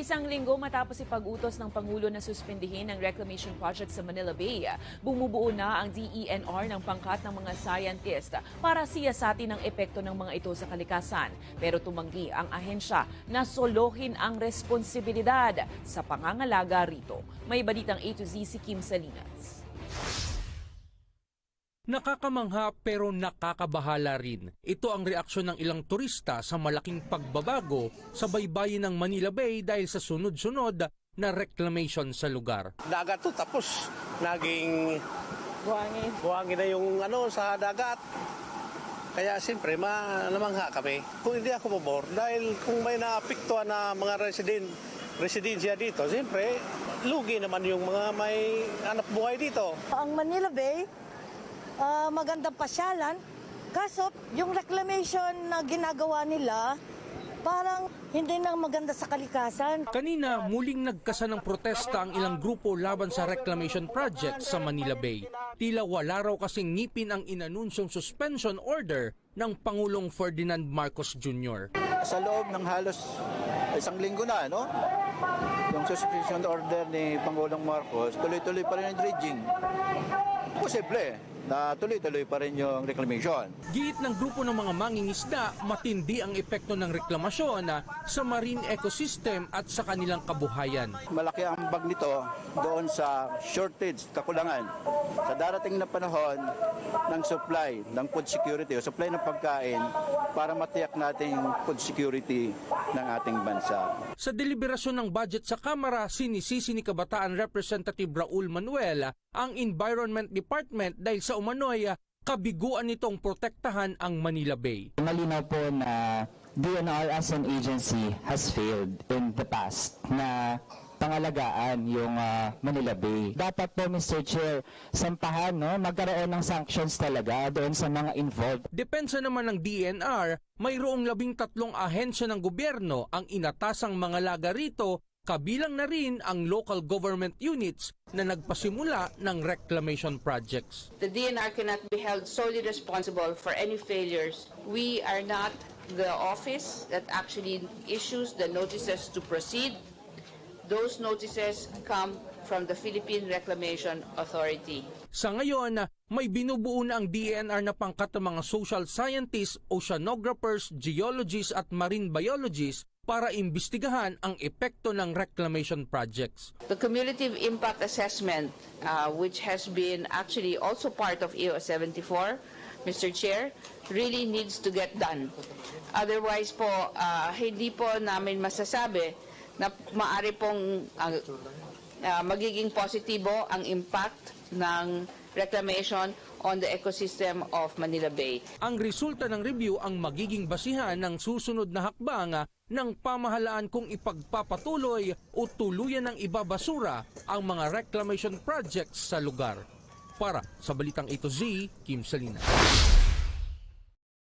Isang linggo matapos ipag-utos ng Pangulo na suspindihin ang reclamation project sa Manila Bay, bumubuo na ang DENR ng pangkat ng mga scientist para siyasatin ang epekto ng mga ito sa kalikasan. Pero tumanggi ang ahensya na solohin ang responsibilidad sa pangangalaga rito. May balitang A to Z si Kim Salinas. Nakakamangha pero nakakabahala rin. Ito ang reaksyon ng ilang turista sa malaking pagbabago sa baybayin ng Manila Bay dahil sa sunod-sunod na reclamation sa lugar. dagat to tapos naging Buhangin. buhangin na yung ano sa dagat. Kaya siyempre, malamangha kami. Kung hindi ako pabor, dahil kung may naapektuhan na mga resident, residensya dito, siyempre, lugi naman yung mga may anak buhay dito. Ang Manila Bay, ah, magandang pasyalan. Kaso, yung reclamation na ginagawa nila, parang hindi na maganda sa kalikasan. Kanina, muling nagkasa ng protesta ang ilang grupo laban sa reclamation project sa Manila Bay. Tila wala raw kasing ngipin ang inanunsyong suspension order ng Pangulong Ferdinand Marcos Jr. sa loob ng halos isang linggo na, no? Yung suspension order ni Pangulong Marcos, tuloy-tuloy pa rin ang dredging. Posible na tuloy-tuloy pa rin yung reclamation. Giit ng grupo ng mga mangingisda, matindi ang epekto ng reklamasyon na sa marine ecosystem at sa kanilang kabuhayan. Malaki ang bag nito doon sa shortage, kakulangan. Sa darating na panahon ng supply, ng food security o supply ng pagkain para matiyak natin yung food security ng ating bansa. Sa deliberasyon ng budget sa Kamara, sinisisi ni Kabataan Representative Raul Manuel ang Environment Department dahil sa umano'y kabiguan nitong protektahan ang Manila Bay. Malinaw po na DNR as an agency has failed in the past na pangalagaan yung ah, Manila Bay. Dapat po, Mr. Chair, sampahan, no? magkaroon ng sanctions talaga doon sa mga involved. Depensa naman ng DNR, mayroong labing tatlong ahensya ng gobyerno ang inatasang mga laga rito, kabilang na rin ang local government units na nagpasimula ng reclamation projects. The DNR cannot be held solely responsible for any failures. We are not the office that actually issues the notices to proceed. Those notices come from the Philippine Reclamation Authority. Sa ngayon, may binubuo na ang DNR na pangkat ng mga social scientists, oceanographers, geologists at marine biologists para imbestigahan ang epekto ng reclamation projects. The cumulative impact assessment, uh, which has been actually also part of EOS 74, Mr. Chair, really needs to get done. Otherwise po, uh, hindi po namin masasabi na maari pong uh, uh, magiging positibo ang impact ng reclamation on the ecosystem of Manila Bay. Ang resulta ng review ang magiging basihan ng susunod na hakbang ng pamahalaan kung ipagpapatuloy o tuluyan ng ibabasura ang mga reclamation projects sa lugar. Para sa Balitang Ito Z, Kim Salinas.